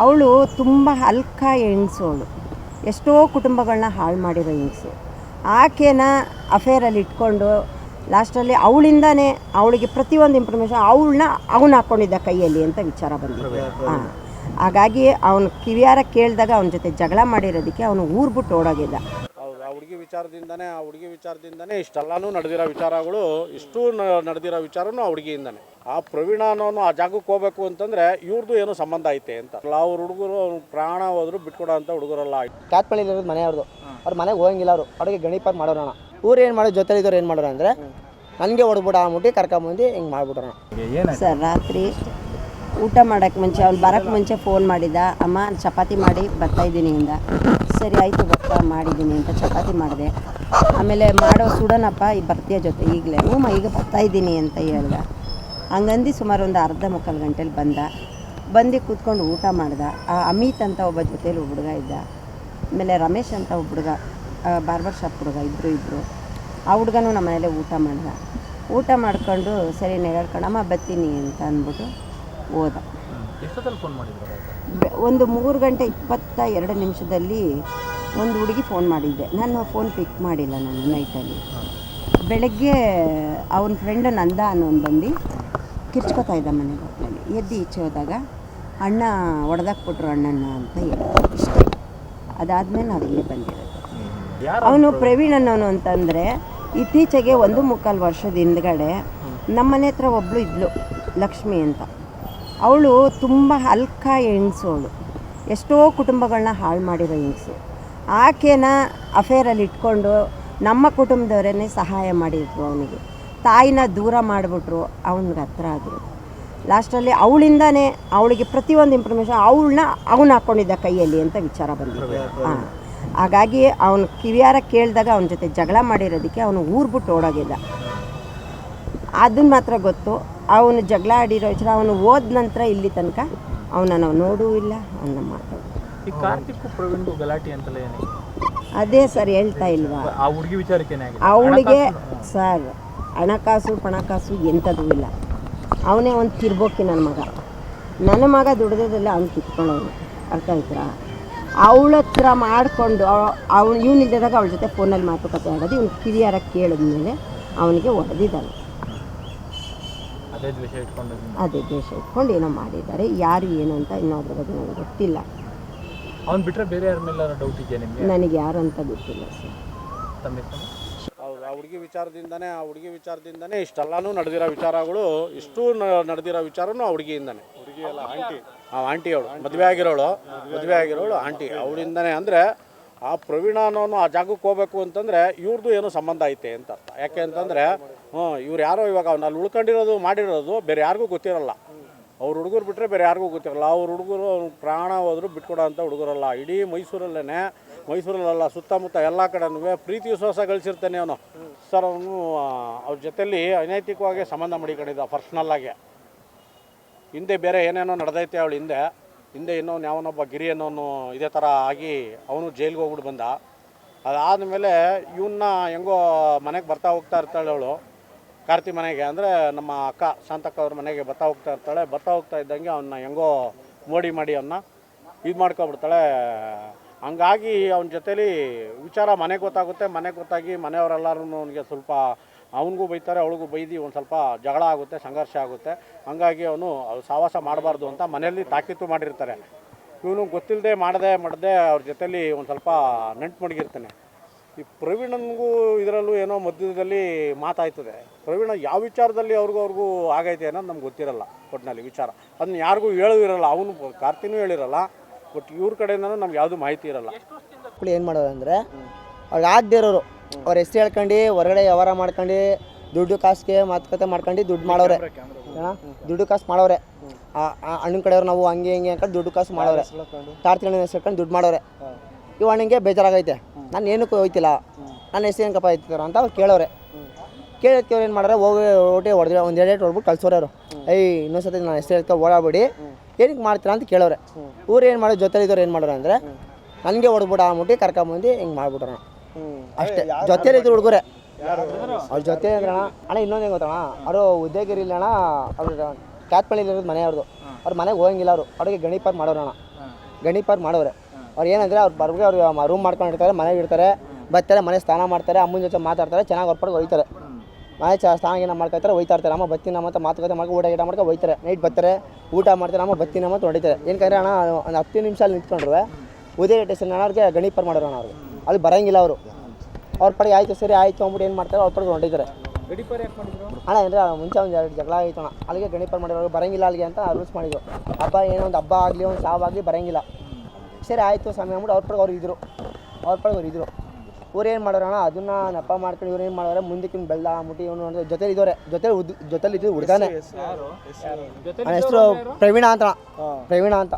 ಅವಳು ತುಂಬ ಅಲ್ಕ ಅವಳು. ಎಷ್ಟೋ ಕುಟುಂಬಗಳನ್ನ ಹಾಳು ಮಾಡಿರೋ ಹೆಂಗ್ಸು. ಆಕೆನ ಅಫೇರಲ್ಲಿ ಇಟ್ಕೊಂಡು ಲಾಸ್ಟಲ್ಲಿ ಅವಳಿಂದನೇ ಅವಳಿಗೆ ಪ್ರತಿಯೊಂದು ಇನ್ಫಾರ್ಮೇಷನ್ ಅವಳನ್ನ ಅವನು ಹಾಕ್ಕೊಂಡಿದ್ದ ಕೈಯಲ್ಲಿ ಅಂತ ವಿಚಾರ ಬಂದಿದೆ. ಹಾಂ. ಹಾಗಾಗಿ ಅವನು ಕಿವಿಯಾರ ಕೇಳಿದಾಗ ಅವನ ಜೊತೆ ಜಗಳ ಮಾಡಿರೋದಕ್ಕೆ ಅವನು ಊರ್ಬಿಟ್ಟು ವಿಚಾರದಿಂದನೇ ಆ ಹುಡುಗಿ ವಿಚಾರದಿಂದನೇ ಇಷ್ಟೆಲ್ಲಾನು ನಡೆದಿರೋ ವಿಚಾರಗಳು ಇಷ್ಟು ನ- ನಡೆದಿರೋ ವಿಚಾರನೂ ಆ ಹುಡುಗಿಯಿಂದನೇ. ಆ ಪ್ರವೀಣ ಅನ್ನೋನು ಆ ಜಾಗಕ್ಕೆ ಹೋಗ್ಬೇಕು ಅಂತಂದ್ರೆ ಇವ್ರದ್ದು ಏನೋ ಸಂಬಂಧ ಐತೆ ಅಂತ. ಅವ್ರ ಹುಡುಗರು ಅವ್ರ ಪ್ರಾಣ ಹೋದ್ರು ಬಿಟ್ಕೊಡೋ ಅಂತ ಹುಡುಗರಲ್ಲ ಕ್ಯಾತ್ಪಳ್ಳಿಲಿರೋದು ಮನೆ ಅವ್ರದ್ದು ಅವ್ರ ಮನೆಗೆ ಹೋಗಂಗಿಲ್ಲ ಅವರು. ಅವ್ರಿಗೆ ಗಣಿಪಾತ್ ಮಾಡೋಣ ಊರು ಏನು ಮಾಡೋ ಜೊತೆ ಇದ್ದವ್ರು ಏನು ಮಾಡೋಣ ಅಂದರೆ ನನಗೆ ಹೊಡ್ಬಿಟ್ಟು ಮುಟ್ಟಿ ಕರ್ಕೊಂಬಂದು ಹಿಂಗೆ ಮಾಡ್ಬಿಟ್ರೋಣ ಸರ್ ರಾತ್ರಿ ಊಟ ಮಾಡೋಕ್ಕೆ ಮುಂಚೆ ಅವ್ನು ಬರೋಕ್ಕೆ ಮುಂಚೆ ಫೋನ್ ಮಾಡಿದ, ಅಮ್ಮ, ಚಪಾತಿ ಮಾಡಿ ಬರ್ತಾ ಇದ್ದೀನಿ ಇಂದ. ಸರಿ, ಆಯಿತು, ಬರ್ತಾ ಮಾಡಿದ್ದೀನಿ ಅಂತ ಚಪಾತಿ ಮಾಡಿದೆ. ಆಮೇಲೆ ಮಾಡೋ ಸುಡೋಣಪ್ಪ ಈ ಬರ್ತೀಯ ಜೊತೆ ಈಗಲೇ. ಹ್ಞೂ ಈಗ ಬರ್ತಾ ಇದ್ದೀನಿ ಅಂತ ಹೇಳ್ದ. ಹಂಗಂದು ಸುಮಾರು ಒಂದು ಅರ್ಧ ಮುಕ್ಕಾಲು ಗಂಟೆಲಿ ಬಂದ. ಬಂದು ಕೂತ್ಕೊಂಡು ಊಟ ಮಾಡ್ದ. ಆ ಅಮಿತ್ ಅಂತ ಒಬ್ಬ ಜೊತೇಲಿ ಹುಡುಗ ಇದ್ದ. ಆಮೇಲೆ ರಮೇಶ್ ಅಂತ ಒಬ್ಬ ಹುಡುಗ ಬಾರ್ಬರ್ ಶಾಪ್ ಹುಡುಗ ಇಬ್ಬರು ಇಬ್ಬರು ಆ ಹುಡುಗನೂ ನಮ್ಮ ಮನೇಲೆ ಊಟ ಮಾಡ್ದ. ಊಟ ಮಾಡ್ಕೊಂಡು, ಸರಿ ನೆಗಾಡ್ಕೊಂಡು ಬತ್ತೀನಿ ಅಂತ ಅಂದ್ಬಿಟ್ಟು ಹೋದ ಒಂದು ಮೂರು ಗಂಟೆ ಇಪ್ಪತ್ತ ಎರಡು ನಿಮಿಷದಲ್ಲಿ ಒಂದು ಹುಡುಗಿ ಫೋನ್ ಮಾಡಿದ್ದೆ. ನಾನು ಫೋನ್ ಪಿಕ್ ಮಾಡಿಲ್ಲ ನಾನು ನೈಟಲ್ಲಿ ಬೆಳಗ್ಗೆ ಅವನ ಫ್ರೆಂಡ್ ನಂದ ಅನ್ನೋನು ಬಂದು ಕಿರ್ಚ್ಕೊತಾ ಇದ್ದ ಮನೆ ಮಕ್ಕಳಲ್ಲಿ ಎದ್ದು ಈಚೆ ಹೋದಾಗ ಅಣ್ಣ ಹೊಡೆದಾಕ್ಬಿಟ್ರು ಅಣ್ಣನ ಅಂತ ಹೇಳಿದ್ರು ಇಷ್ಟೇ. ಅದಾದಮೇಲೆ ನಾವು ಇಲ್ಲಿ ಬಂದಿರೋದು. ಅವನು ಪ್ರವೀಣ್ ಅನ್ನೋನು ಅಂತಂದರೆ ಇತ್ತೀಚೆಗೆ ಒಂದು ಮುಕ್ಕಾಲು ವರ್ಷದ ಹಿಂದ್ಗಡೆ ನಮ್ಮನೆ ಹತ್ರ ಒಬ್ಬಳು ಇದ್ಲು ಲಕ್ಷ್ಮಿ ಅಂತ. ಅವಳು ತುಂಬ ಅಲ್ಕ ಹೆಂಗ್ಸು ಅವಳು ಎಷ್ಟೋ ಕುಟುಂಬಗಳನ್ನ ಹಾಳು ಮಾಡಿರೋ ಹೆಂಗ್ಸು. ಆಕೆನ ಅಫೇರಲ್ಲಿ ಇಟ್ಕೊಂಡು ನಮ್ಮ ಕುಟುಂಬದವರೇ ಸಹಾಯ ಮಾಡಿದ್ರು ಅವನಿಗೆ. ತಾಯಿನ ದೂರ ಮಾಡಿಬಿಟ್ರು ಅವನಿಗೆ ಹತ್ರ ಆದರು. ಲಾಸ್ಟಲ್ಲಿ ಅವಳಿಂದಾನೇ ಅವಳಿಗೆ ಪ್ರತಿಯೊಂದು ಇನ್ಫಾರ್ಮೇಷನ್ ಅವಳನ್ನ ಅವನು ಹಾಕ್ಕೊಂಡಿದ್ದ ಕೈಯಲ್ಲಿ ಅಂತ ವಿಚಾರ ಬಂದಿದೆ. ಹಾಂ. ಹಾಗಾಗಿ ಅವನು ಕಿವಿಯಾರ ಕೇಳಿದಾಗ ಅವನ ಜೊತೆ ಜಗಳ ಮಾಡಿರೋದಕ್ಕೆ ಅವನು ಊರ್ಬಿಟ್ಟು ಓಡೋಗಿದ್ದ. ಅದನ್ನ ಮಾತ್ರ ಗೊತ್ತು. ಅವನು ಜಗಳ ಆಡಿರೋ ವಿಚಾರ ಅವನು ಹೋದ ನಂತರ ಇಲ್ಲಿ ತನಕ ಅವನ ನಾವು ನೋಡೂ ಇಲ್ಲ ಅವನ ಮಾತು. ಈ ಕಾರ್ತಿಕ್ ಪ್ರವೀಣ್ಗೂ ಗಲಾಟೆ ಅಂತಲೇ ಅದೇ ಸರ್ ಹೇಳ್ತಾ ಇಲ್ವಾ? ಆ ಹುಡುಗಿ ವಿಚಾರಕ್ಕೆ ಅವಳಿಗೆ ಸರ್ ಹಣಕಾಸು ಪಣಕಾಸು ಎಂಥದ್ದು ಇಲ್ಲ. ಅವನೇ ಒಂದು ತಿರ್ಬೋಕಿ ನನ್ನ ಮಗ. ನನ್ನ ಮಗ ದುಡ್ದದಲ್ಲ ಅವ್ನು ಕಿತ್ಕೊಳ್ಳೋನು ಅರ್ಥ ಆಯ್ತಾ? ಅವಳ ಹತ್ರ ಮಾಡಿಕೊಂಡು ಅವನು ಇವನಿಲ್ಲದಾಗ ಅವಳ ಜೊತೆ ಫೋನಲ್ಲಿ ಮಾತುಕತೆ ಆಡೋದು. ಇವ್ನು ಕಿರಿಯರ ಕೇಳಿದ್ಮೇಲೆ ಅವನಿಗೆ ಹೊಡೆದಿದ್ದಾನೆ ಅದೇ ದ್ವೇಷ ಇಟ್ಕೊಂಡು ಏನೋ ಮಾಡಿದ್ದಾರೆ. ಯಾರು ಏನು ಅಂತ ಇನ್ನೂ ಅದ್ರ ಬಗ್ಗೆ ನನಗೆ ಗೊತ್ತಿಲ್ಲ. ಅವ್ನು ಬಿಟ್ಟರೆ ಬೇರೆ ಯಾರ ಮೇಲೆ ಡೌಟ್ ಇದೆಯಾ ನಿಮಗೆ? ನನಗೆ ಯಾರು ಅಂತ ಗೊತ್ತಿಲ್ಲ ಸರ್. ತಮ್ಮ ಹೆಸರು? ಹೌದು ಆ ಹುಡುಗಿ ವಿಚಾರದಿಂದನೇ ಆ ಹುಡುಗಿ ವಿಚಾರದಿಂದನೇ ಇಷ್ಟೆಲ್ಲಾನು ನಡೆದಿರೋ ವಿಚಾರಗಳು ಇಷ್ಟು ನ- ನಡೆದಿರೋ ವಿಚಾರನೂ ಆ ಹುಡುಗಿಯಿಂದನೇ. ಹುಡುಗಿ ಅಲ್ಲ ಆಂಟಿ. ಆ ಆಂಟಿ ಅವಳು ಮದುವೆ ಆಗಿರೋಳು ಮದುವೆ ಆಗಿರೋಳು ಆಂಟಿ. ಅವಳಿಂದನೇ ಅಂದರೆ ಆ ಪ್ರವೀಣ ಅನ್ನೋನು ಆ ಜಾಗಕ್ಕೆ ಹೋಗ್ಬೇಕು ಅಂತಂದರೆ ಇವ್ರದ್ದು ಏನೋ ಸಂಬಂಧ ಐತೆ ಅಂತ ಅರ್ಥ. ಯಾಕೆ ಅಂತಂದರೆ, ಹ್ಞೂ, ಇವ್ರು ಯಾರೋ ಇವಾಗ ಅವ್ನು ಅಲ್ಲಿ ಉಳ್ಕೊಂಡಿರೋದು ಮಾಡಿರೋದು ಬೇರೆ ಯಾರಿಗೂ ಗೊತ್ತಿರಲ್ಲ. ಅವ್ರ ಹುಡುಗರು ಬಿಟ್ಟರೆ ಬೇರೆ ಯಾರಿಗೂ ಗೊತ್ತಿರಲ್ಲ. ಅವ್ರ ಹುಡುಗರು ಅವ್ರ ಪ್ರಾಣ ಹೋದ್ರು ಬಿಟ್ಕೊಡೋ ಅಂಥ ಹುಡುಗರಲ್ಲ. ಇಡೀ ಮೈಸೂರಲ್ಲೇ ಮೈಸೂರಲ್ಲೆಲ್ಲ ಸುತ್ತಮುತ್ತ ಎಲ್ಲ ಕಡೆನೂ ಪ್ರೀತಿ ವಿಶ್ವಾಸ ಗಳಿಸಿರ್ತಾನೆ ಅವನು. ಸರ್, ಅವನು ಅವ್ರ ಜೊತೆಯಲ್ಲಿ ಅನೈತಿಕವಾಗಿ ಸಂಬಂಧ ಮಾಡಿಕೊಂಡಿದ್ದ ಪರ್ಸ್ನಲ್ಲಾಗೆ ಹಿಂದೆ ಬೇರೆ ಏನೇನೋ ನಡೆದೈತೆ ಅವಳು ಹಿಂದೆ. ಹಿಂದೆ ಇನ್ನೊಂದು ಯಾವನೊಬ್ಬ ಗಿರಿ ಅನ್ನೋನು ಇದೇ ಥರ ಆಗಿ ಅವನು ಜೈಲಿಗೆ ಹೋಗ್ಬಿಟ್ಟು ಬಂದ. ಅದಾದ ಮೇಲೆ ಇವನ್ನ ಹೆಂಗೋ ಮನೆಗೆ ಬರ್ತಾ ಹೋಗ್ತಾ ಇರ್ತಾಳೆ ಅವಳು, ಕಾರ್ತಿ ಮನೆಗೆ. ಅಂದರೆ ನಮ್ಮ ಅಕ್ಕ ಶಾಂತಕ್ಕ ಅವ್ರ ಮನೆಗೆ ಬರ್ತಾ ಹೋಗ್ತಾ ಇರ್ತಾಳೆ. ಬರ್ತಾ ಹೋಗ್ತಾ ಇದ್ದಂಗೆ ಅವನ್ನ ಹೆಂಗೋ ಮೋಡಿ ಮಾಡಿ ಅವನ್ನ ಇದು ಮಾಡ್ಕೊಬಿಡ್ತಾಳೆ ಹಂಗಾಗಿ ಅವನ ಜೊತೇಲಿ ವಿಚಾರ ಮನೆಗೆ ಗೊತ್ತಾಗುತ್ತೆ. ಮನೆಗೆ ಗೊತ್ತಾಗಿ ಮನೆಯವರೆಲ್ಲರೂ ಅವನಿಗೆ ಸ್ವಲ್ಪ ಅವನಿಗೂ ಬೈತಾರೆ, ಅವಳಿಗೂ ಬೈದು ಒಂದು ಸ್ವಲ್ಪ ಜಗಳ ಆಗುತ್ತೆ, ಸಂಘರ್ಷ ಆಗುತ್ತೆ. ಹಂಗಾಗಿ ಅವನು ಸಹವಾಸ ಮಾಡಬಾರ್ದು ಅಂತ ಮನೆಯಲ್ಲಿ ತಾಕೀತು ಮಾಡಿರ್ತಾರೆ. ಇವನು ಗೊತ್ತಿಲ್ಲದೆ ಮಾಡದೆ ಮಾಡದೆ ಅವ್ರ ಜೊತೆಯಲ್ಲಿ ಒಂದು ಸ್ವಲ್ಪ ನೆಂಟು ಮಡಗಿರ್ತಾನೆ. ಈ ಪ್ರವೀಣನಿಗೂ ಇದರಲ್ಲೂ ಏನೋ ಮಧ್ಯದಲ್ಲಿ ಮಾತಾಯ್ತದೆ. ಪ್ರವೀಣ ಯಾವ ವಿಚಾರದಲ್ಲಿ ಅವ್ರಿಗೂ ಅವ್ರಿಗೂ ಆಗೈತೆ ಅನ್ನೋದು ನಮ್ಗೆ ಗೊತ್ತಿರಲ್ಲ ಒಟ್ಟಿನಲ್ಲಿ ವಿಚಾರ. ಅದನ್ನ ಯಾರಿಗೂ ಹೇಳೂ ಇರಲ್ಲ, ಅವನು ಕಾರ್ತಿನೂ ಹೇಳಿರಲ್ಲ, ಬಟ್ ಇವ್ರ ಕಡೆಯಿಂದನೂ ನಮ್ಗೆ ಯಾವುದು ಮಾಹಿತಿ ಇರಲ್ಲ. ಏನು ಮಾಡೋದಂದರೆ ಅವ್ರು ಆಗದೇ ಇರೋರು ಅವ್ರ ಹೆಸ್ರು ಹೇಳ್ಕೊಂಡು ಹೊರಗಡೆ ವ್ಯವಹಾರ ಮಾಡ್ಕೊಂಡು ದುಡ್ಡು ಕಾಸ್ಗೆ ಮಾತುಕತೆ ಮಾಡ್ಕೊಂಡು ದುಡ್ಡು ಮಾಡೋರೆ. ದುಡ್ಡು ಕಾಸು ಮಾಡೋರೆ. ಅಣ್ಣನ ಕಡೆಯವ್ರು ನಾವು ಹಂಗೆ ಹಿಂಗೆ ಅನ್ಕೊಂಡು ದುಡ್ಡು ಕಾಸು ಮಾಡೋರೆ. ತಾಡ್ತಿಣ್ಣ ಹೆಸರು ಹೇಳ್ಕೊಂಡು? ದುಡ್ಡು ಮಾಡೋರೆ. ಇವ ಅಣ್ಣಂಗೆ ಬೇಜಾರಾಗೈತೆ. ನಾನು ಏನಕ್ಕೂ ಹೋಯ್ತಿಲ್ಲ. ನನ್ನ ಹೆಸರು ಏನಕ್ಕಪ್ಪ ಐತಿದಾರ ಅಂತ ಅವ್ರು ಕೇಳೋರೆ. ಕೇಳೋದಕ್ಕೆ ಅವ್ರು ಏನು ಮಾಡೋರೆ ಹೋಗಿ ಹೊಟ್ಟೆ ಹೊಡೆದ್ರೆ ಒಂದು ಎರಡು ಹೊಡ್ಬಿಟ್ಟು ಕಳ್ಸೋರೆ ಅವರು ಏಯ್ ಇನ್ನೊಂದ್ಸತಿ ನಾನು ಹೆಸರು ಹೇಳ್ಕೊ ಓಡಾಡ್ಬೇಡಿ. ಏನಕ್ಕೆ ಮಾಡ್ತೀರಾ ಅಂತ ಕೇಳೋರೆ. ಊರು ಏನು ಮಾಡೋ ಜೊತೆ ಇದ್ದವ್ರು ಏನು ಮಾಡೋರು ಅಂದರೆ ನನಗೆ ಹೊಡ್ಬಿಟ್ಟು ಆಗ್ಬಿಟ್ಟು ಕರ್ಕೊಂಬಂದು ಹಿಂಗೆ ಮಾಡ್ಬಿಟ್ರಣ ಅಷ್ಟೇ. ಜೊತೆಲಿ ಇದ್ರು ಹುಡುಗರೆ. ಅವ್ರ ಜೊತೆ ಅಂದ್ರೆ ಅಣ್ಣ ಅಣ್ಣ ಇನ್ನೊಂದು ಹೆಂಗೆ ಗೊತ್ತಣ್ಣ? ಅವರು ಉದ್ಯೋಗಿರಿಲ್ಲ ಅಣ್ಣ ಅವ್ರ ಕ್ಯಾತ್ಪಳ್ಳಿಲಿ ಇರೋದು ಮನೆ ಅವ್ರದ್ದು ಅವ್ರ ಮನೆಗೆ ಹೋಗಂಗಿಲ್ಲ ಅವರು. ಅವ್ರಿಗೆ ಗಣಿಪಾತ್ ಮಾಡೋರು ಅಣ್ಣ ಗಣಿಪಾರ್ ಮಾಡೋರೆ. ಅವ್ರು ಏನಂದ್ರೆ ಅವ್ರು ಬರ್ಗೆ ಅವ್ರು ರೂಮ್ ಮಾಡ್ಕೊಂಡು ಇರ್ತಾರೆ ಮನೆಗೆ ಇರ್ತಾರೆ ಬರ್ತಾರೆ ಮನೆ ಸ್ನಾನ ಮಾಡ್ತಾರೆ ಅಮ್ಮನ ಜೊತೆ ಮಾತಾಡ್ತಾರೆ ಚೆನ್ನಾಗಿ ಹೊರ್ಪಡ್ಗೆ ಹೋಯ್ತಾರೆ ಮನೆ ಚ ಸ್ನಾನ ಏನೋ ಮಾಡ್ಕೊತಾರೆ ಹೋಯ್ತಾ ಇರ್ತಾರೆ ಅಮ್ಮ ಬತ್ತಿನ ನಮ್ಮ ಅಂತ ಮಾತುಕತೆ ಮಾಡ್ಕೊ ಊಟ ಗೀಟ ಮಾಡ್ಕೊ ಹೋಯ್ತಾರೆ ನೈಟ್ ಬರ್ತಾರೆ ಊಟ ಮಾಡ್ತಾರೆ ಅಮ್ಮ ಬತ್ತಿನ ನಮ್ಮ ಅಂತ ಹೊಡಿತಾರೆ. ಏನಕ್ಕೆ ಅಣ್ಣ ಒಂದು ಹತ್ತು ನಿಮಿಷ ಅಲ್ಲಿ ನಿಂತ್ಕೊಂಡ್ರು ಉದಯ ಸ್ಟೇಷನ್ ಅವ್ರಿಗೆ ಗಣಿಪಾರ್ ಮಾಡೋರು ಅಣ್ಣ ಅವ್ರಿಗೆ. ಅಲ್ಲಿ ಬರೋಂಗಿಲ್ಲ ಅವರು. ಅವ್ರ ಪಡೆಗೆ ಆಯ್ತು ಸರಿ ಆಯ್ತು ಅಂದ್ಬಿಟ್ಟು ಏನು ಮಾಡ್ತಾರೆ ಅವ್ರ ಪಡೆಗೆ ಮಾಡಿದ್ರು ಅಣ್ಣ ಏನ್ರಿ ಮುಂಚೆ ಒಂದು ಎರಡು ಜಗಳ ಆಯ್ತು ಅಣ್ಣ. ಅಲ್ಲಿಗೆ ಗಣಿಪಾರ್ ಮಾಡಿರೋರು ಬರಂಗಿಲ್ಲ ಅಲ್ಲಿಗೆ ಅಂತ ರೂಲ್ಸ್ ಮಾಡಿದ್ರು. ಹಬ್ಬ ಏನೋ ಒಂದು ಹಬ್ಬ ಆಗಲಿ ಒಂದು ಸಾವಾಗಲಿ ಬರಂಗಿಲ್ಲ. ಸರಿ ಆಯಿತು ಸಮಯ ಅಂದ್ಬಿಟ್ಟು ಅವ್ರ ಪಡೆಗೆ ಅವ್ರು ಇದ್ರು. ಅವ್ರ ಪಡೆಗೆ ಅವ್ರು ಇದ್ರು. ಇವ್ರು ಏನು ಮಾಡೋರಣ ಅದನ್ನ ನೆಪ ಮಾಡ್ಕೊಂಡು ಇವ್ರು ಏನು ಮಾಡೋರೆ ಮುಂದಕ್ಕೆ ಬೆಳ್ಳ ಮುಟ್ಟಿ ಇವನು ಅಂದ್ರೆ ಜೊತೆಲಿ ಇದ್ದವ್ರೆ. ಜೊತೆ ಜೊತೆಲಿ ಇದ್ದು ಹುಡ್ಗಾನೆ ಹೆಸರು ಪ್ರವೀಣ ಅಂತ ಪ್ರವೀಣ ಅಂತ.